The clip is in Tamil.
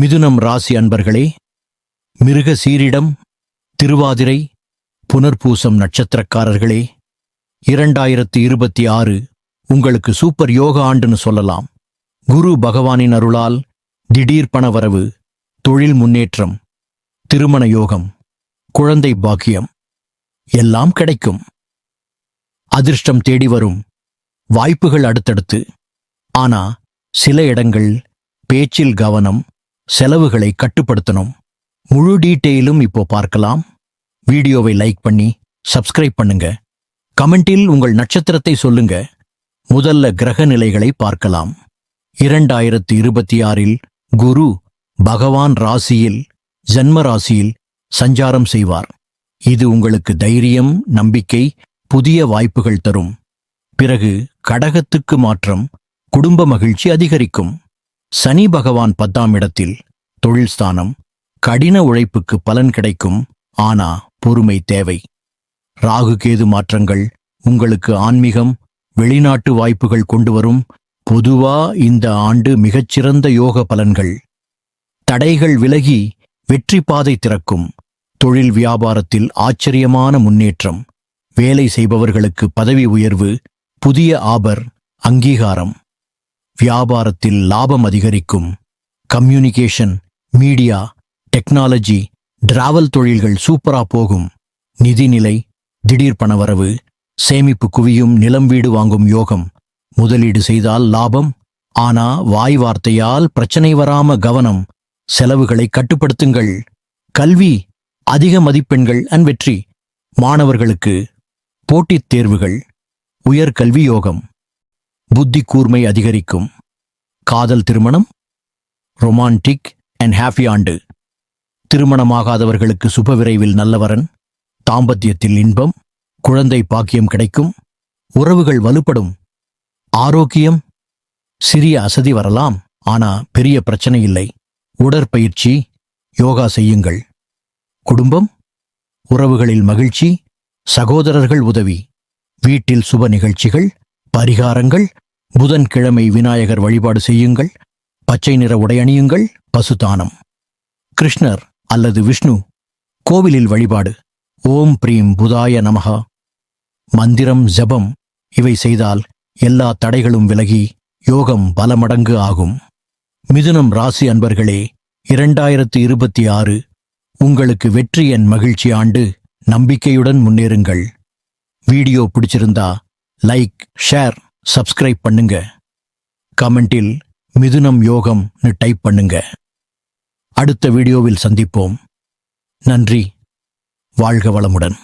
மிதுனம் ராசி அன்பர்களே மிருக சீரிடம் திருவாதிரை புனர்பூசம் நட்சத்திரக்காரர்களே இரண்டாயிரத்து இருபத்தி ஆறு உங்களுக்கு சூப்பர் யோக ஆண்டுன்னு சொல்லலாம். குரு பகவானின் அருளால் திடீர் பணவரவு தொழில் முன்னேற்றம் திருமண யோகம் குழந்தை பாக்கியம் எல்லாம் கிடைக்கும். அதிர்ஷ்டம் தேடி வரும் வாய்ப்புகள் அடுத்தடுத்து. ஆனா சில இடங்கள் பேச்சில் கவனம் செலவுகளை கட்டுப்படுத்தணும். முழு டீட்டெயிலும் இப்போ பார்க்கலாம். வீடியோவை லைக் பண்ணி சப்ஸ்கிரைப் பண்ணுங்க. கமெண்டில் உங்கள் நட்சத்திரத்தை சொல்லுங்க. முதல்ல கிரக நிலைகளை பார்க்கலாம். இரண்டாயிரத்து இருபத்தி ஆறில் குரு பகவான் ராசியில் ஜன்ம ராசியில் சஞ்சாரம் செய்வார். இது உங்களுக்கு தைரியம் நம்பிக்கை புதிய வாய்ப்புகள் தரும். பிறகு கடகத்துக்கு மாற்றம் குடும்ப மகிழ்ச்சி அதிகரிக்கும். சனி பகவான் பத்தாம் இடத்தில் தொழில் ஸ்தானம் கடின உழைப்புக்கு பலன் கிடைக்கும் ஆனா பொறுமை தேவை. ராகு கேது மாற்றங்கள் உங்களுக்கு ஆன்மீகம் வெளிநாட்டு வாய்ப்புகள் கொண்டு வரும் பொதுவா இந்த ஆண்டு மிகச்சிறந்த யோக பலன்கள். தடைகள் விலகி வெற்றி பாதை திறக்கும் தொழில் வியாபாரத்தில் ஆச்சரியமான முன்னேற்றம் வேலை செய்பவர்களுக்கு பதவி உயர்வு புதிய ஆபர் அங்கீகாரம். வியாபாரத்தில் லாபம் அதிகரிக்கும். கம்யூனிகேஷன் மீடியா டெக்னாலஜி டிராவல் தொழில்கள் சூப்பரா போகும். நிதிநிலை திடீர் பணவரவு சேமிப்பு குவியும் நிலம் வீடு வாங்கும் யோகம். முதலீடு செய்தால் லாபம் ஆனா வாய் வார்த்தையால் பிரச்சனை வராம கவனம். செலவுகளை கட்டுப்படுத்துங்கள். கல்வி அதிக மதிப்பெண்கள் அன் வெற்றி. மாணவர்களுக்கு போட்டித் தேர்வுகள் உயர்கல்வி யோகம். புத்தி கூர்மை அதிகரிக்கும். காதல் திருமணம் ரொமான்டிக் அண்ட் ஹாப்பி ஆண்டு. திருமணமாகாதவர்களுக்கு சுப விரைவில் நல்லவரன் தாம்பத்தியத்தில் இன்பம் குழந்தை பாக்கியம் கிடைக்கும் உறவுகள் வலுப்படும். ஆரோக்கியம் சிறிய அசதி வரலாம் ஆனா பெரிய பிரச்சனை இல்லை. உடற்பயிற்சி யோகா செய்யுங்கள். குடும்பம் உறவுகளில் மகிழ்ச்சி சகோதரர்கள் உதவி. வீட்டில் சுப நிகழ்ச்சிகள் பரிகாரங்கள் புதன்கிழமை விநாயகர் வழிபாடு செய்யுங்கள். பச்சை நிற உடை அணியுங்கள். பசுதானம். கிருஷ்ணர் அல்லது விஷ்ணு கோவிலில் வழிபாடு. ஓம் பிரீம் புதாய நமகா மந்திரம் ஜெபம் இவை செய்தால் எல்லா தடைகளும் விலகி யோகம் பல மடங்கு ஆகும். மிதுனம் ராசி அன்பர்களே இரண்டாயிரத்து இருபத்தி ஆறு உங்களுக்கு வெற்றி என் மகிழ்ச்சி ஆண்டு நம்பிக்கையுடன் முன்னேறுங்கள். வீடியோ பிடிச்சிருந்தா லைக் ஷேர் சப்ஸ்கிரைப் பண்ணுங்க. கமெண்டில் மிதுனம் யோகம்னு டைப் பண்ணுங்க. அடுத்த வீடியோவில் சந்திப்போம். நன்றி. வாழ்க வளமுடன்.